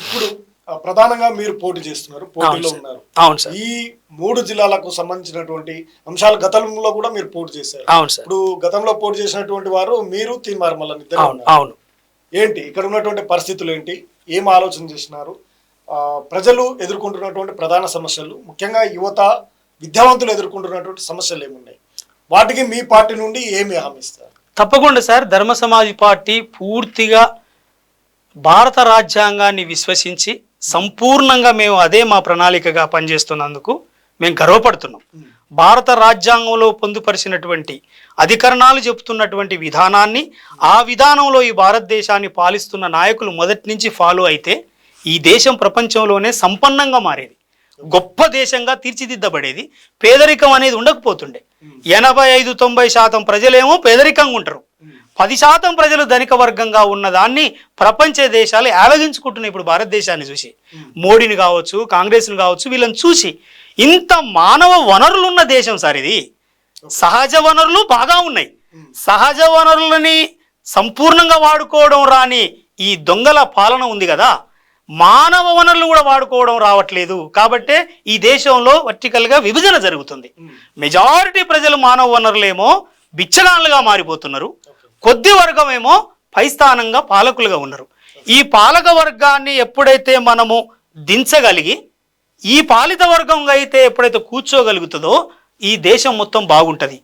ఇప్పుడు ప్రధానంగా మీరు పోటీ చేస్తున్నారు పోటీలో. ఉన్నారు. అవును సార్. ఈ మూడు జిల్లాలకు సంబంధించినటువంటి అంశాలు గతంలో కూడా మీరు పోటీ చేశారు. అవును సార్. ఇప్పుడు గతంలో పోటీ చేసినటువంటి వారు మీరు తీన్మార్ మల్ల ఇద్దరు అవును. ఏంటి? ఇక్కడ ఉన్నటువంటి పరిస్థితులు ఏంటి? ఏం ఆలోచన చేసినారు ప్రజలు ఎదుర్కొంటున్నటువంటి ప్రధాన సమస్యలు ముఖ్యంగా యువత విద్యావంతులు ఎదుర్కొంటున్నటువంటి సమస్యలు ఏమున్నాయి? వాటికి మీ పార్టీ నుండి ఏమి హామీ ఇస్తారు? తప్పకుండా సార్. ధర్మ సమాజ్ పార్టీ పూర్తిగా భారత రాజ్యాంగాన్ని విశ్వసించి సంపూర్ణంగా మేము అదే మా ప్రణాళికగా పనిచేస్తున్నందుకు మేము గర్వపడుతున్నాం. భారత రాజ్యాంగంలో పొందుపరిచినటువంటి అధికరణాలు చెబుతున్నటువంటి విధానాన్ని ఆ విధానంలో ఈ భారతదేశాన్ని పాలిస్తున్న నాయకులు మొదటి నుంచి ఫాలో అయితే ఈ దేశం ప్రపంచంలోనే సంపన్నంగా మారేది. గొప్ప దేశంగా తీర్చిదిద్దబడేది. పేదరికం అనేది ఉండకపోతుండే. ఎనభై ఐదు తొంభై శాతం ప్రజలేమో పేదరికంగా ఉంటారు. పది శాతం ప్రజలు ధనిక వర్గంగా ఉన్నదాన్ని ప్రపంచ దేశాలు ఆలోచించుకుంటున్నాయి ఇప్పుడు భారతదేశాన్ని చూసి. మోడీని కావచ్చు కాంగ్రెస్ను కావచ్చు వీళ్ళని చూసి ఇంత మానవ వనరులు ఉన్న దేశం సార్ ఇది. సహజ వనరులు బాగా ఉన్నాయి. సహజ వనరులని సంపూర్ణంగా వాడుకోవడం రాని ఈ దొంగల పాలన ఉంది కదా. మానవ వనరులు కూడా వాడుకోవడం రావట్లేదు. కాబట్టే ఈ దేశంలో వర్టికల్గా విభజన జరుగుతుంది. మెజారిటీ ప్రజలు మానవ వనరులేమో బిచ్చగాళ్ళుగా మారిపోతున్నారు. కొద్ది వర్గమేమో పైస్థానంగా పై స్థానంగా పాలకులుగా ఉన్నారు. ఈ పాలక వర్గాన్ని ఎప్పుడైతే మనము దించగలిగి ఈ పాలిత వర్గంగా అయితే ఎప్పుడైతే కూర్చోగలుగుతుందో ఈ దేశం మొత్తం బాగుంటుంది.